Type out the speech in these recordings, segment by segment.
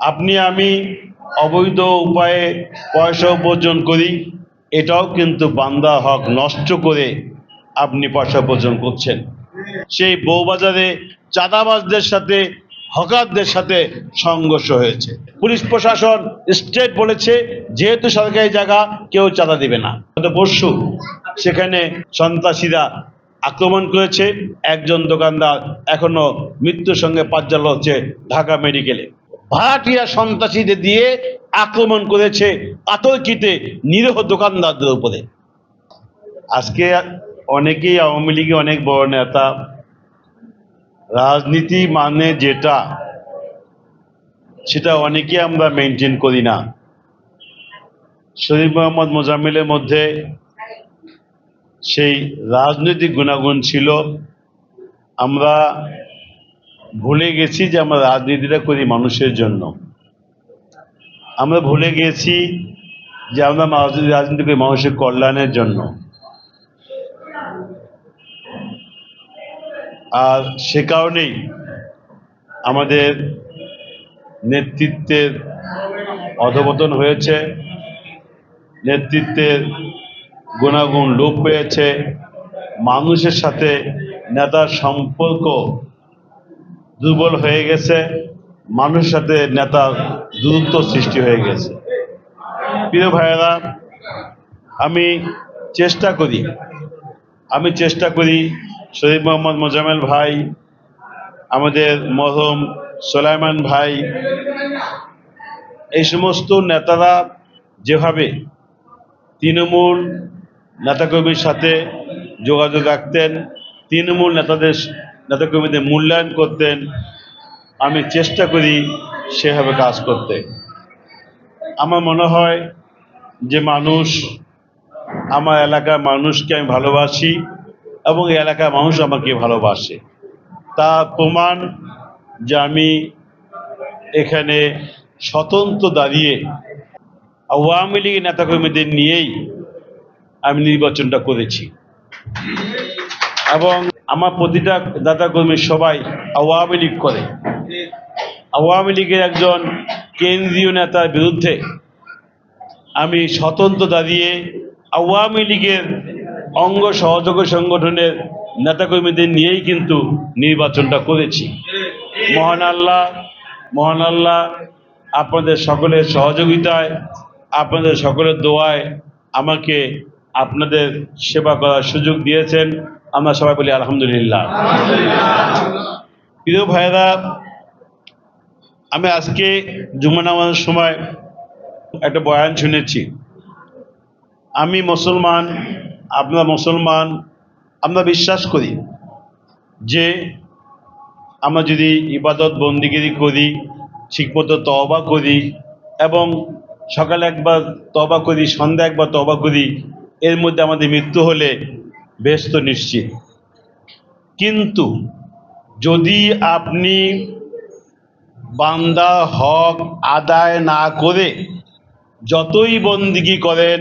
আপনি, আমি অবৈধ উপায়ে পয়সা উপার্জন করি, এটাও কিন্তু বান্দা হক নষ্ট করে আপনি পয়সা উপার্জন করছেন। সেই বউবাজারে চাঁদাবাজদের সাথে, হকারদের সাথে সংঘর্ষ হয়েছে। পুলিশ প্রশাসন স্টেট বলেছে, যেহেতু সরকারি জায়গা, কেউ চাঁদা দিবে না। পরশু সেখানে সন্ত্রাসীরা আক্রমণ করেছে। একজন দোকানদার এখনও মৃত্যুর সঙ্গে পাজ্জাল হচ্ছে ঢাকা মেডিকেলে। ভাড়াটিয়া সন্ত্রাসীদের দিয়ে আক্রমণ করেছে আতর্কিতে নিরীহ দোকানদারদের উপরে। আজকে অনেকেই আওয়ামী লীগে অনেক বড় নেতা। রাজনীতি মানে যেটা, সেটা অনেকেই আমরা মেনটেন করি না। শরীফ মোহাম্মদ মোজাম্মিলের মধ্যে সেই রাজনৈতিক গুণাগুণ ছিল। আমরা ভুলে গেছি যে আমরা রাজনীতিটা করি মানুষের জন্য। আমরা ভুলে গেছি যে আমরা রাজনীতি করি মানুষের কল্যাণের জন্য। আর সে কারণেই আমাদের নেতৃত্বের অধপতন হয়েছে। নেতৃত্বের গুণাগুণ লোপ পেয়েছে। মানুষের সাথে নেতার সম্পর্ক দুর্বল হয়ে গেছে, মানুষের সাথে নেতার দূরত্ব সৃষ্টি হয়ে গেছে। প্রিয় ভাইয়েরা, আমি চেষ্টা করি, আমি চেষ্টা করি শরীফ মোহাম্মদ মোজামেল ভাই, আমাদের মরহম সোলাইমান ভাই, এই সমস্ত নেতারা যেভাবে তৃণমূল নেতাকর্মীর সাথে যোগাযোগ রাখতেন, তৃণমূল নেতাদের নেতাকর্মীদের মূল্যায়ন করতেন, আমি চেষ্টা করি সেভাবে কাজ করতে। আমার মনে হয় যে মানুষ, আমার এলাকার মানুষকে আমি ভালোবাসি এবং এই এলাকার মানুষ আমাকে ভালোবাসে। তা প্রমাণ যে আমি এখানে স্বতন্ত্র দাঁড়িয়ে আওয়ামী লীগের নেতাকর্মীদের নিয়েই আমি নির্বাচনটা করেছি। এবং আমার প্রতিটা নেতাকর্মী সবাই আওয়ামী লীগ করে। আওয়ামী লীগের একজন কেন্দ্রীয় নেতার বিরুদ্ধে আমি স্বতন্ত্র দাঁড়িয়ে আওয়ামী লীগের অঙ্গ সহযোগী সংগঠনের নেতাকর্মীদের নিয়েই কিন্তু নির্বাচনটা করেছি। মহান আল্লাহ মহান আল্লাহ, আপনাদের সকলের সহযোগিতায়, আপনাদের সকলের দোয়ায় আমাকে আপনাদের সেবা করার সুযোগ দিয়েছেন। আমরা সবাই বলি আলহামদুলিল্লাহ। প্রিয় ভাইয়েরা, আমি আজকে জুমা নামাজের সময় একটা বয়ান শুনেছি। আমি মুসলমান, আপনারা মুসলমান, আমরা বিশ্বাস করি যে আমরা যদি ইবাদত বন্দিগিরি করি ঠিকমতো তবা করি এবং সকালে একবার তবা করি সন্ধ্যা একবার তবা করি, এর মধ্যে আমাদের মৃত্যু হলে বেশ তো নিশ্চিত। কিন্তু যদি আপনি বান্দা হক আদায় না করে যতই বন্দিগি করেন,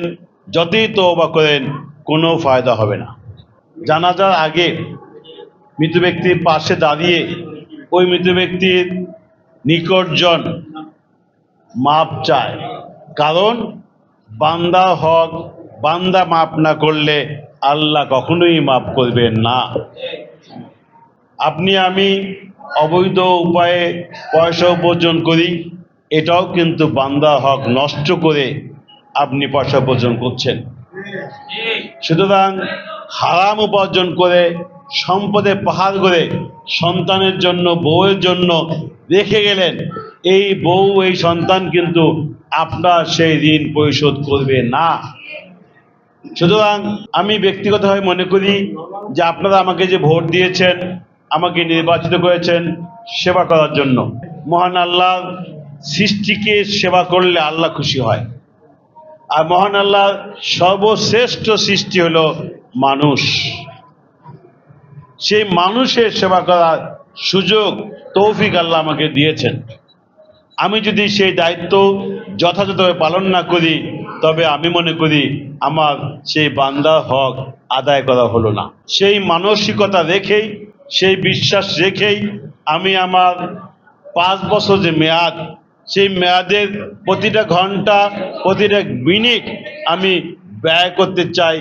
যতই তওবা করেন, কোনো ফায়দা হবে না। জানাজার আগে মৃত ব্যক্তির পাশে দাঁড়িয়ে ওই মৃত ব্যক্তির নিকটজন মাপ চায়। কারণ বান্দা হক বান্দা মাপ না করলে আল্লাহ কখনোই মাফ করবেন না। আপনি, আমি অবৈধ উপায়ে পয়সা উপার্জন করি, এটাও কিন্তু বান্দা হক নষ্ট করে আপনি পয়সা উপার্জন করছেন। সুতরাং হারাম উপার্জন করে, সম্পদে পাহাড় করে, সন্তানের জন্য, বউয়ের জন্য রেখে গেলেন, এই বউ, এই সন্তান কিন্তু আপনার সেই ঋণ পরিশোধ করবে না। সুতরাং আমি ব্যক্তিগতভাবে মনে করি যে আপনারা আমাকে যে ভোট দিয়েছেন, আমাকে নির্বাচিত করেছেন সেবা করার জন্য। মহান আল্লাহ সৃষ্টিকে সেবা করলে আল্লাহ খুশি হয়। আর মহান আল্লাহ সর্বশ্রেষ্ঠ সৃষ্টি হলো মানুষ। সেই মানুষের সেবা করার সুযোগ, তৌফিক আল্লাহ আমাকে দিয়েছেন। আমি যদি সেই দায়িত্ব যথাযথভাবে পালন না করি তবে আমি মনে করি আমার সেই বান্দা হক আদায় করা হলো না। সেই মানসিকতা রেখেই, সেই বিশ্বাস রেখেই আমি আমার পাঁচ বছর যে মেয়াদ, সেই মেয়াদের প্রতিটা ঘণ্টা, প্রতিটা মিনিট আমি ব্যয় করতে চাই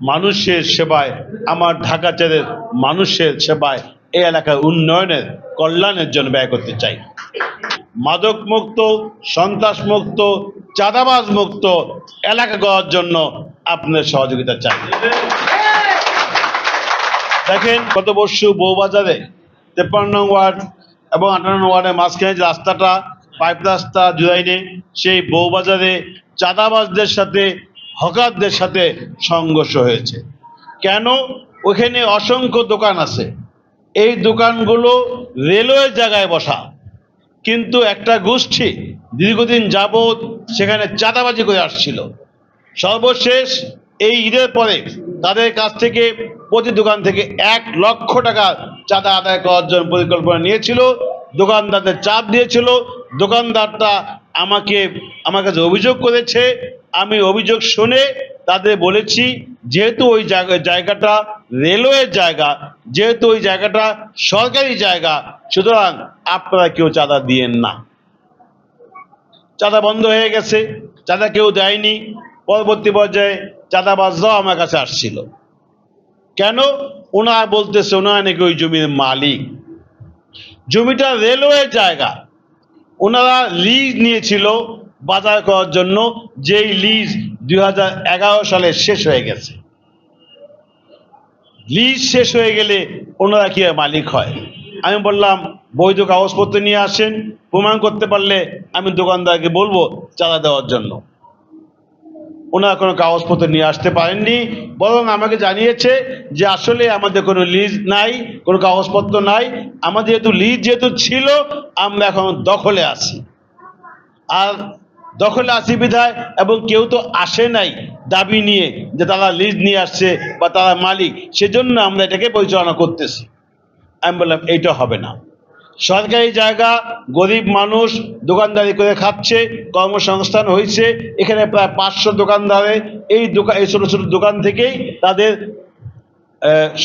মানুষের সেবায়, আমার ঢাকা চেরের মানুষের সেবায়, এই এলাকার উন্নয়নের, কল্যাণের জন্য ব্যয় করতে চাই। মাদক মুক্ত সন্ত্রাস মুক্ত চাঁদাবাজ মুক্ত এলাকা গড়ার জন্য আপনার সহযোগিতা চাই। দেখেন গত বর্ষ বউবাজারে তেপ্পান্ন ওয়ার্ড এবং আটান্ন ওয়ার্ডের মাঝখানে যে রাস্তাটা, পাইপ রাস্তা জুড়াইনে সেই বউবাজারে চাঁদাবাজদের সাথে, হকারদের সাথে সংঘর্ষ হয়েছে। কেন? ওখানে অসংখ্য দোকান আছে। এই দোকানগুলো রেলওয়ে জায়গায় বসা। কিন্তু একটা গোষ্ঠী দীর্ঘদিন যাবৎ সেখানে চাঁদাবাজি করে আসছিল। সর্বশেষ এই ঈদের পরে তাদের কাছ থেকে প্রতি দোকান থেকে এক লক্ষ টাকা চাঁদা আদায় করার জন্য পরিকল্পনা নিয়েছিল। দোকানদারদের চাপ দিয়েছিল। দোকানদারটা আমাকে, আমার কাছে অভিযোগ করেছে। আমি অভিযোগ শুনে তাদের বলেছি, যেহেতু ওই জায়গা, জায়গাটা রেলওয়ের জায়গা, যেহেতু ওই জায়গাটা সরকারি জায়গা, সুতরাং আপনারা কেউ চাঁদা দিয়েন না। চাঁদা বন্ধ হয়ে গেছে, চাঁদা কেউ দেয়নি। পরবর্তী পর্যায়ে চাঁদাবাজরাও আমার কাছে আসছিল। কেন? ওনারা বলতেছে ওনারা নাকি ওই জমির মালিক। জমিটা রেলওয়ে জায়গা। ওনারা লিজ নিয়েছিল বাজার করার জন্য, যেই লিজ দুই হাজার এগারো সালে শেষ হয়ে গেছে। লিজ শেষ হয়ে গেলে ওনারা কি মালিক হয়? আমি বললাম, বৈধ কাগজপত্র নিয়ে আসেন প্রমাণ করতে পারলে আমি দোকানদারকে বলব চাঁদা দেওয়ার জন্য। ওনারা কোনো কাগজপত্র নিয়ে আসতে পারেননি, বরং আমাকে জানিয়েছে যে আসলে আমাদের কোনো লিজ নাই, কোনো কাগজপত্র নাই। আমাদের যেহেতু লিজ যেহেতু ছিল, আমরা এখন দখলে আছি। আর দখলে আসি বিধায়, এবং কেউ তো আসে নাই দাবি নিয়ে যে তারা লিজ নিয়ে আসছে বা তারা মালিক, সেজন্য আমরা এটাকে পরিচালনা করতেছি। আমি বললাম, এইটা হবে না। সরকারি জায়গা, গরিব মানুষ দোকানদারি করে খাচ্ছে, কর্মসংস্থান হয়েছে, এখানে প্রায় পাঁচশো দোকানদারে এই দোকান এই ছোটো ছোটো দোকান থেকেই তাদের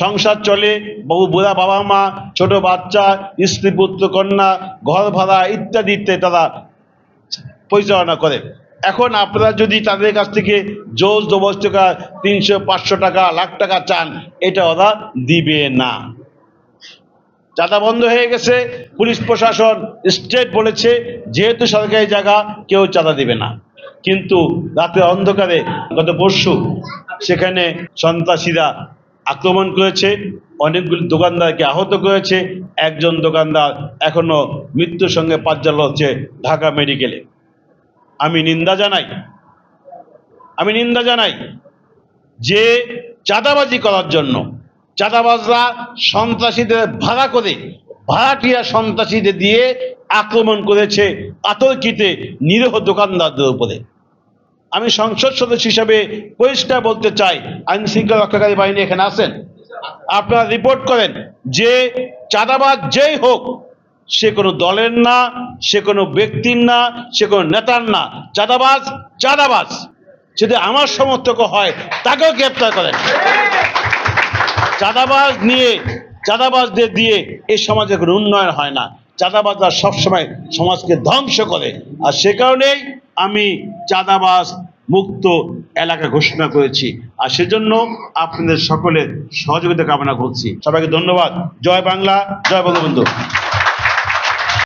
সংসার চলে। বহু বুড়া বাবা মা, ছোট বাচ্চা, স্ত্রী, পুত্র, কন্যা, ঘর ভাড়া ইত্যাদি ইত্যাদি তারা পরিচালনা করে। এখন আপনারা যদি তাদের কাছ থেকে জোর জবরদস্তি টাকা তিনশো, পাঁচশো টাকা, লাখ টাকা চান, এটা ওরা দিবে না। চাঁদা বন্ধ হয়ে গেছে, পুলিশ প্রশাসন স্টেট বলেছে, যেহেতু সরকারি জায়গা, কেউ চাঁদা দিবে না। কিন্তু রাতে অন্ধকারে, গত পরশু, সেখানে সন্ত্রাসীরা আক্রমণ করেছে, অনেকগুলি দোকানদারকে আহত করেছে, একজন দোকানদার এখনও মৃত্যুর সঙ্গে পাজ্জাল হচ্ছে ঢাকা মেডিকেলে। আমি নিন্দা জানাই, আমি নিন্দা জানাই যে চাঁদাবাজি করার জন্য চাঁদাবাজরা সন্ত্রাসীদের ভাড়া করে, ভাড়াটিয়া সন্ত্রাসীদের দিয়ে আক্রমণ করেছে আতর্কিতে নিরীহ দোকানদারদের উপরে। আমি সংসদ সদস্য হিসাবে পরিষ্কার বলতে চাই আইন শৃঙ্খলা রক্ষাকারী বাহিনী এখানে আছেন? আপনারা রিপোর্ট করেন যে চাঁদাবাজ যেই হোক, সে কোনো দলের না, সে কোনো ব্যক্তির না, সে কোনো নেতার না। চাঁদাবাজ চাঁদাবাজ। যদি আমার সমর্থক হয়, তাকেও গ্রেপ্তার করেন। চাঁদাবাজ নিয়ে, চাঁদাবাজদের দিয়ে এই সমাজে কোনো উন্নয়ন হয় না। চাঁদাবাজরা সবসময় সমাজকে ধ্বংস করে। আর সে কারণেই আমি চাঁদাবাজ মুক্ত এলাকা ঘোষণা করেছি। আর সেজন্য আপনাদের সকলের সহযোগিতা কামনা করছি। সবাইকে ধন্যবাদ। জয় বাংলা, জয় বঙ্গবন্ধু।